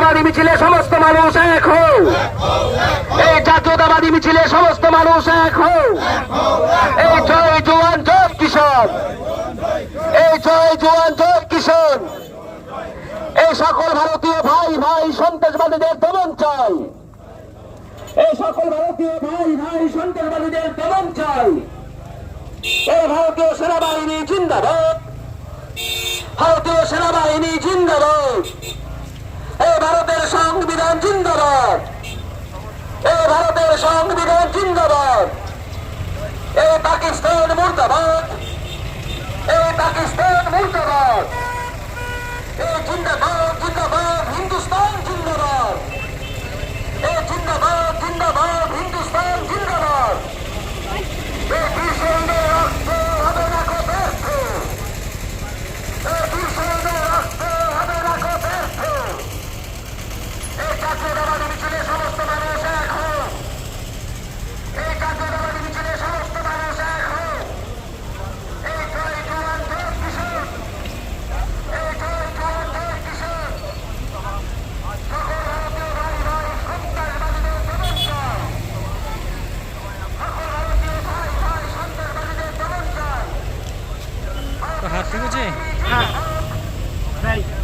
জাতীয়তাবাদী মিছিলে সমস্ত মানুষ এক হোক এই জাতীয়তাবাদী মিছিলে সমস্ত মানুষ এক হোক এই জয় জওয়ান জয় কিশোর এই জয় জওয়ান জয় কিশোর এই সকল ভারতীয় ভাই ভাই, সন্ত্রাসবাদীদের দমন চাই এই সকল ভারতীয় ভাই ভাই, সন্ত্রাসবাদীদের দমন চাই এই ভারতীয় সেনাবাহিনী জিন্দাবাদ। ভারতীয় সেনাবাহিনী জিন্দাবাদ। জিন্দাবাদ। এই ভারতের সংবিধান জিন্দাবাদ। এই পাকিস্তান মুর্দাবাদ। এই পাকিস্তান মুর্দাবাদ এই জিন্দাবাদ জিন্দাবাদ হিন্দুস্তান জিন্দাবাদ এই জিন্দাবাদ জিন্দাবাদ হিন্দুস্তান জিন্দাবাদ এই কৃষকদের রক্ত হবে না কো ব্যর্থ এই কৃষকদের রক্ত হবে না কো ব্যর্থ এই জাতীয়তাবাদী মিছিলে সমস্ত মানুষ এক হোক এই জাতীয়তাবাদী মিছিলে সমস্ত মানুষ এক হোক এই জয় জওয়ান জয় কিশোর এই জয় জওয়ান জয় কিশোর সকল ভারতীয় ভাই ভাই সন্ত্রাসবাদীদের দমন চাই সকল ভারতীয় ভাই ভাই সন্ত্রাসবাদীদের দমন চাই তো হাত ঠিক আছে তো